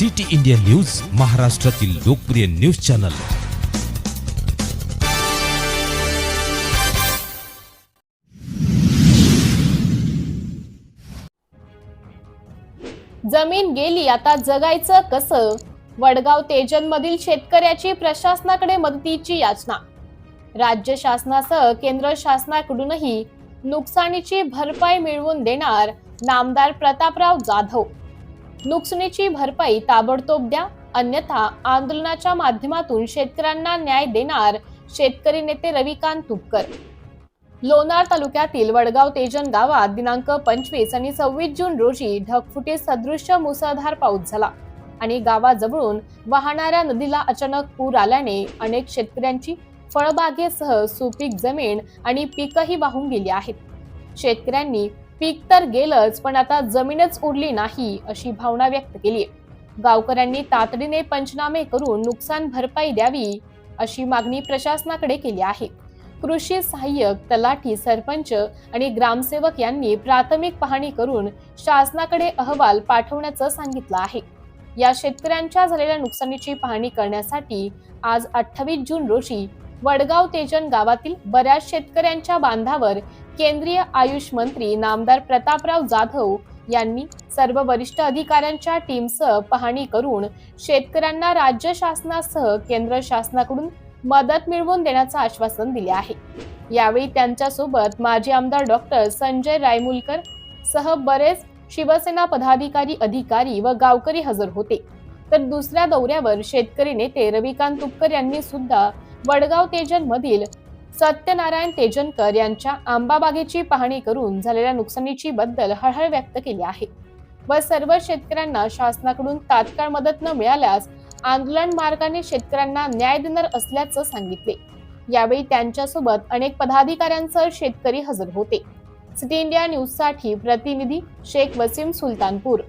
City India news महाराष्ट्रातील लोकप्रिय news channel. जमीन गेली आता जगायचं कसं? वडगाव तेजन मधील शेतकऱ्याची प्रशासनाकडे मदतीची याचना. राज्य शासनासह केंद्र शासनाकडूनही नुकसानीची भरपाई मिळवून देणार नामदार प्रतापराव जाधव. नुकसानीची भरपाई ताबडतोब द्या. अन्यथा आंदोलनाच्या माध्यमातून शेतकऱ्यांना न्याय देणार शेतकरी नेते रविकांत तुपकर. लोणार तालुक्यातील वडगाव तेजन गावात दिनांक पंचवीस आणि सव्वीस जून रोजी ढगफुटी सदृश्य मुसळधार पाऊस झाला आणि गावाजवळून वाहणाऱ्या नदीला अचानक पूर आल्याने अनेक शेतकऱ्यांची फळबागेसह सुपीक जमीन आणि पीकही वाहून गेली आहेत. शेतकऱ्यांनी पीक तर गेलंच पण आता जमीनच उरली नाही अशी भावना व्यक्त केली गावकऱ्यांनी तातडीने पंचनामे करून नुकसान भरपाई द्यावी अशी मागणी प्रशासनाकडे केली आहे. कृषी सहाय्यक तलाठी सरपंच आणि ग्रामसेवक यांनी प्राथमिक पाहणी करून शासनाकडे अहवाल पाठवण्याचं सांगितलं आहे. या शेतकऱ्यांच्या झालेल्या नुकसानीची पाहणी करण्यासाठी आज अठ्ठावीस जून रोजी वडगाव तेजन गावातील बऱ्याच शेतकऱ्यांच्या बांधावर केंद्रीय आयुष मंत्री नामदार प्रतापराव जाधव यांनी सर्व वरिष्ठ अधिकाऱ्यांच्या टीमसह पाहणी करून शेतकऱ्यांना राज्य शासनासह केंद्र शासनाकडून मदत मिळवून देण्याचं आश्वासन दिले आहे. यावेळी त्यांच्यासोबत माजी आमदार डॉक्टर संजय रायमुलकर सह बरेच शिवसेना पदाधिकारी अधिकारी व गावकरी हजर होते. तर दुसऱ्या दौऱ्यावर शेतकरी नेते रविकांत तुपकर यांनी सुद्धा वडगाव तेजन मधील सत्यनारायण तेजनकर यांच्या आंबाबागेची पाहणी करून झालेल्या नुकसानीची बद्दल हळहळ व्यक्त केली आहे. व सर्व शेतकऱ्यांना शासनाकडून तात्काळ मदत न मिळाल्यास आंदोलन मार्गाने शेतकऱ्यांना न्याय देणार असल्याचं सांगितले. यावेळी त्यांच्यासोबत अनेक पदाधिकाऱ्यांसह शेतकरी हजर होते. सिटी इंडिया न्यूजसाठी प्रतिनिधी शेख वसीम सुलतानपूर.